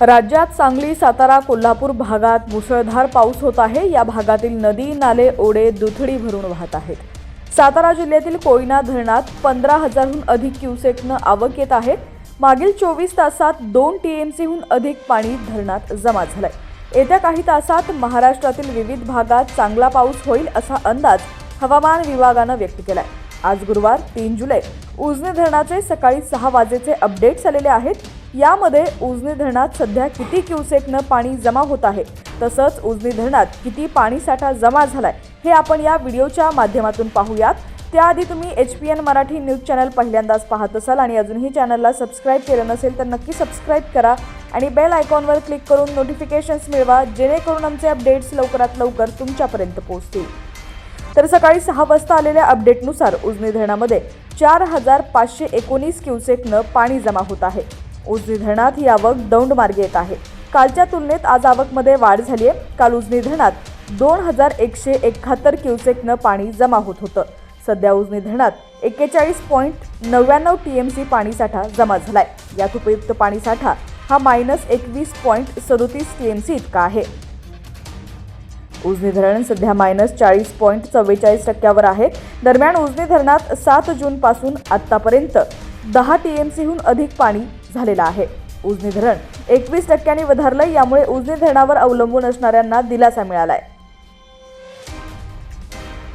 राज्यात सांगली सातारा कोल्हापूर भागात मुसळधार पाऊस होत आहे. या भागातील नदी नाले ओढे दुथडी भरून वाहत आहेत. सातारा जिल्ह्यातील कोयना धरणात पंधरा हजारहून अधिक क्युसेकनं आवक येत आहे. मागील चोवीस तासात दोन टीएमसीहून अधिक पाणी धरणात जमा झालंय. येत्या काही तासात महाराष्ट्रातील विविध भागात चांगला पाऊस होईल असा अंदाज हवामान विभागानं व्यक्त केलाय. आज गुरुवार तीन जुलै. उजनी धरणाचे सकाळी सहा वाजेचे अपडेट्स आलेले आहेत. यामध्ये उजनी धरणात सध्या किती क्युसेकनं पाणी जमा होत आहे? तसंच उजनी धरणात किती पाणीसाठा जमा झालाय? हे आपण या व्हिडिओच्या माध्यमातून पाहूयात. त्याआधी तुम्ही H P N Marathi news channel पहिल्यांदाच पाहत असाल आणि अजूनही चॅनलला सबस्क्राईब केलं नसेल तर नक्की सबस्क्राईब करा आणि बेल आयकॉनवर क्लिक करून नोटिफिकेशन्स मिळवा जेणेकरून आमचे अपडेट्स लवकरात लवकर तुमच्यापर्यंत पोहोचतील. तर सकाळी सहा वाजता आलेल्या अपडेटनुसार उजनी धरणामध्ये चार हजार पाचशे एकोणीस क्युसेकनं पाणी जमा होत आहे. उजनी धरणात ही आवक दौंड मार्गे येत आहे. कालच्या तुलनेत आज आवकमध्ये वाढ झाली आहे. काल उजनी धरणात दोन हजार एकशे एकाहत्तर क्युसेकनं पाणी जमा होत होतं. सध्या उजनी धरणात एक्केचाळीस पॉईंट नव्याण्णव टी एम सी पाणीसाठा जमा झालाय. यात उपयुक्त पाणीसाठा हा मायनस एकवीस पॉईंट सदोतीस टी एम सी इतका आहे. उजनी धरण सध्या मायनस चाळीस पॉईंट चव्वेचाळीस टक्क्यावर आहे. दरम्यान उजनी धरणात सात जूनपासून आत्तापर्यंत दहा टी एम सीहून अधिक पाणी झालेलं आहे. उजनी धरण एकवीस टक्क्यांनी वधारलं यामुळे उजनी धरणावर अवलंबून असणाऱ्यांना दिलासा मिळालाय.